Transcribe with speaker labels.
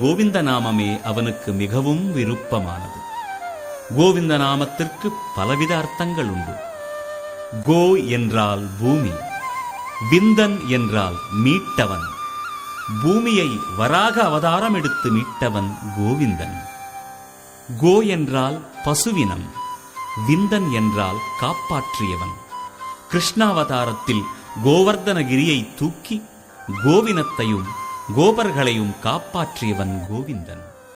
Speaker 1: கோவிந்த நாமமே அவனுக்கு மிகவும் விருப்பமானது. கோவிந்த நாமத்திற்கு பலவித அர்த்தங்கள் உண்டு கோ என்றால் பூமி விந்தன் என்றால் மீட்டவன் பூமியை வராக அவதாரம் எடுத்து மீட்டவன் கோவிந்தன். கோ என்றால் பசுவினம் விந்தன் என்றால் காப்பாற்றியவன். கிருஷ்ணாவதாரத்தில் கோவர்தனகிரியை தூக்கி கோவினத்தையும் கோபர்களையும் காப்பாற்றியவன் கோவிந்தன்.